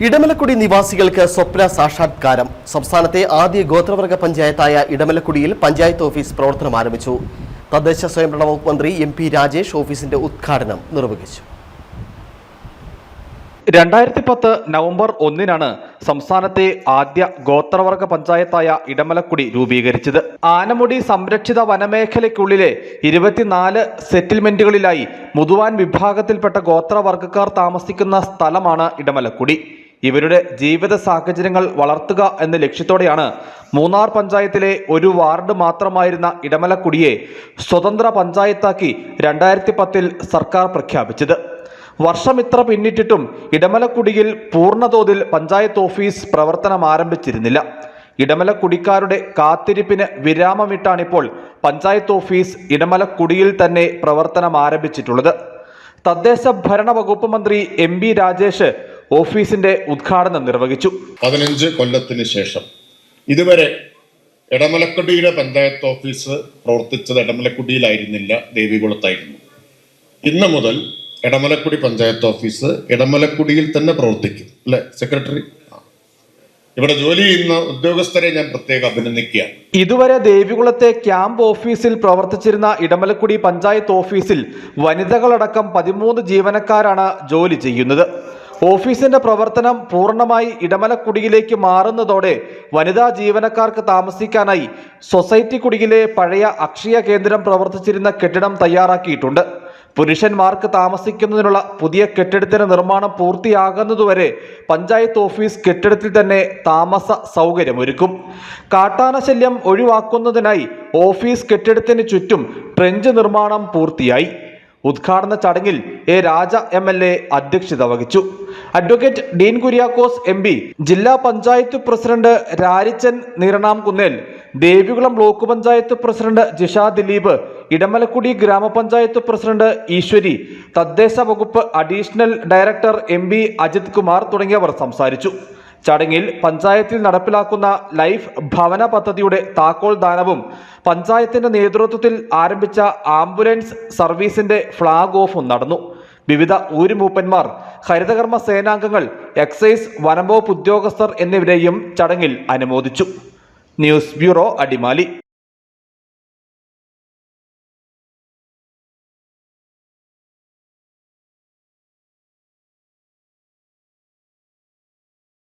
ഇടമലക്കുടി നിവാസികൾക്ക് സ്വപ്ന സാക്ഷാത്കാരം. സംസ്ഥാനത്തെ ആദ്യ ഗോത്രവർഗ പഞ്ചായത്തായ ഇടമലക്കുടിയിൽ പഞ്ചായത്ത് ഓഫീസ് പ്രവർത്തനം ആരംഭിച്ചു. തദ്ദേശ സ്വയംഭരണ വകുപ്പ് മന്ത്രി എം പി രാജേഷ് ഓഫീസിന്റെ ഉദ്ഘാടനം നിർവഹിച്ചു. രണ്ടായിരത്തി പത്ത് നവംബർ ഒന്നിനാണ് സംസ്ഥാനത്തെ ആദ്യ ഗോത്രവർഗ പഞ്ചായത്തായ ഇടമലക്കുടി രൂപീകരിച്ചത്. ആനമുടി സംരക്ഷിത വനമേഖലയ്ക്കുള്ളിലെ ഇരുപത്തിനാല് സെറ്റിൽമെന്റുകളിലായി മുതുവാൻ വിഭാഗത്തിൽപ്പെട്ട ഗോത്രവർഗക്കാർ താമസിക്കുന്ന സ്ഥലമാണ് ഇടമലക്കുടി. ഇവരുടെ ജീവിത സാഹചര്യങ്ങൾ വളർത്തുക എന്ന ലക്ഷ്യത്തോടെയാണ് മൂന്നാർ പഞ്ചായത്തിലെ ഒരു വാർഡ് മാത്രമായിരുന്ന ഇടമലക്കുടിയെ സ്വതന്ത്ര പഞ്ചായത്താക്കി രണ്ടായിരത്തി പത്തിൽ സർക്കാർ പ്രഖ്യാപിച്ചത്. വർഷം ഇത്ര പിന്നിട്ടിട്ടും ഇടമലക്കുടിയിൽ പൂർണതോതിൽ പഞ്ചായത്ത് ഓഫീസ് പ്രവർത്തനം ആരംഭിച്ചിരുന്നില്ല. ഇടമലക്കുടിക്കാരുടെ കാത്തിരിപ്പിന് വിരാമമിട്ടാണിപ്പോൾ പഞ്ചായത്ത് ഓഫീസ് ഇടമലക്കുടിയിൽ തന്നെ പ്രവർത്തനം ആരംഭിച്ചിട്ടുള്ളത്. തദ്ദേശ ഭരണ വകുപ്പ് മന്ത്രി എം ബി രാജേഷ് ഓഫീസിന്റെ ഉദ്ഘാടനം നിർവഹിച്ചു. പതിനഞ്ച് കൊല്ലത്തിന് ശേഷം ഇതുവരെ ഇടമലക്കുടിയുടെ പഞ്ചായത്ത് ഓഫീസ് പ്രവർത്തിച്ചത് ഇടമലക്കുടിയിലായിരുന്നില്ല ദേവികുളത്തായിരുന്നു. ഇന്ന് മുതൽ എടമലക്കുടി പഞ്ചായത്ത് ഓഫീസ് ഇടമലക്കുടിയിൽ തന്നെ പ്രവർത്തിക്കും അല്ലെ സെക്രട്ടറി. ഇവിടെ ജോലി ചെയ്യുന്ന ഉദ്യോഗസ്ഥരെ ഞാൻ പ്രത്യേകം അഭിനന്ദിക്കുകയാണ്. ഇതുവരെ ദേവികുളത്തെ ക്യാമ്പ് ഓഫീസിൽ പ്രവർത്തിച്ചിരുന്ന ഇടമലക്കുടി പഞ്ചായത്ത് ഓഫീസിൽ വനിതകളടക്കം പതിമൂന്ന് ജീവനക്കാരാണ് ജോലി ചെയ്യുന്നത്. ഓഫീസിന്റെ പ്രവർത്തനം പൂർണമായി ഇടമലക്കുടിയിലേക്ക് മാറുന്നതോടെ വനിതാ ജീവനക്കാർക്ക് താമസിക്കാനായി സൊസൈറ്റി കുടിയിലെ പഴയ അക്ഷയ കേന്ദ്രം പ്രവർത്തിച്ചിരുന്ന കെട്ടിടം തയ്യാറാക്കിയിട്ടുണ്ട്. പുരുഷന്മാർക്ക് താമസിക്കുന്നതിനുള്ള പുതിയ കെട്ടിടത്തിന്റെ നിർമ്മാണം പൂർത്തിയാകുന്നതുവരെ പഞ്ചായത്ത് ഓഫീസ് കെട്ടിടത്തിൽ തന്നെ താമസ സൗകര്യമൊരുക്കും. കാട്ടാന ശല്യം ഒഴിവാക്കുന്നതിനായി ഓഫീസ് കെട്ടിടത്തിന് ചുറ്റും ട്രെഞ്ച് നിർമ്മാണം പൂർത്തിയായി. ഉദ്ഘാടന ചടങ്ങിൽ A Raja M L A അധ്യക്ഷത വഹിച്ചു. Advocate Dean Kuriakose M P ജില്ലാ panchayat president Rarichan Neeranamkunnel Devikulam block panchayat president Jisha Dileep Edamalakkudy ഗ്രാമപഞ്ചായത്ത് പ്രസിഡന്റ് ഈശ്വരി തദ്ദേശ വകുപ്പ് additional director M Ajith Kumar തുടങ്ങിയവർ സംസാരിച്ചു. ചടങ്ങിൽ പഞ്ചായത്തിൽ നടപ്പിലാക്കുന്ന ലൈഫ് ഭവന പദ്ധതിയുടെ താക്കോൽ ദാനവും പഞ്ചായത്തിന്റെ നേതൃത്വത്തിൽ ആരംഭിച്ച ആംബുലൻസ് സർവീസിന്റെ ഫ്ളാഗ് ഓഫും നടന്നു. വിവിധ ഊരുമൂപ്പന്മാർ ഹരിതകർമ്മ സേനാംഗങ്ങൾ എക്സൈസ് വനംവകുപ്പ് ഉദ്യോഗസ്ഥർ എന്നിവരെയും ചടങ്ങിൽ അനുമോദിച്ചു. News bureau Adimali.